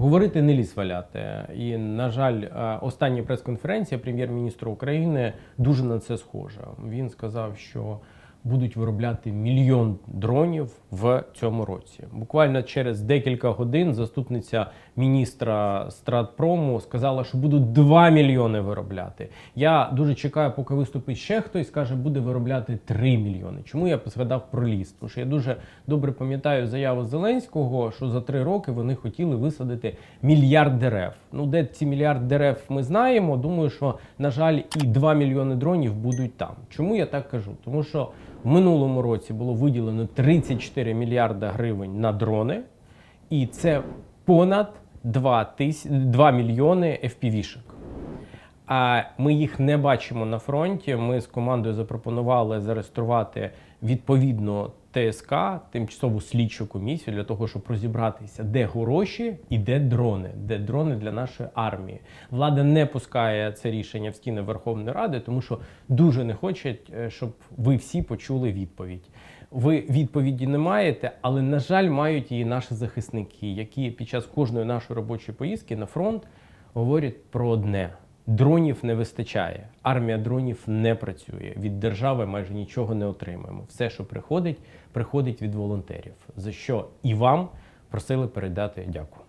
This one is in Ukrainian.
Говорити не ліс валяти. І, на жаль, е, остання прес-конференція прем'єр-міністра України дуже на це схожа. Він сказав, що будуть виробляти мільйон дронів в цьому році. Буквально через декілька годин заступниця міністра Стратпрому сказала, що будуть 2 мільйони виробляти. Я дуже чекаю, поки виступить ще хтось, скаже, буде виробляти 3 мільйони. Чому я згадав про ліс? Тому що я дуже добре пам'ятаю заяву Зеленського, що за три роки вони хотіли висадити мільярд дерев. Ну, де ці мільярд дерев ми знаємо. Думаю, що на жаль, і 2 мільйони дронів будуть там. Чому я так кажу? Тому що в минулому році було виділено 34 мільярда гривень на дрони, і це понад 2, тис... 2 мільйони FPV-шок. А ми їх не бачимо на фронті. Ми з командою запропонували зареєструвати відповідно ТСК, тимчасову слідчу комісію, для того, щоб розібратися, де гроші і де дрони, де дрони для нашої армії. Влада не пускає це рішення в стіни Верховної Ради, тому що дуже не хочуть, е, щоб ви всі почули відповідь. Ви відповіді не маєте, але на жаль, мають її наші захисники, які під час кожної нашої робочої поїздки на фронт говорять про одне: дронів не вистачає. Армія дронів не працює. Від держави майже нічого не отримуємо. Все, що приходить, приходить від волонтерів. За що і вам просили передати дякую.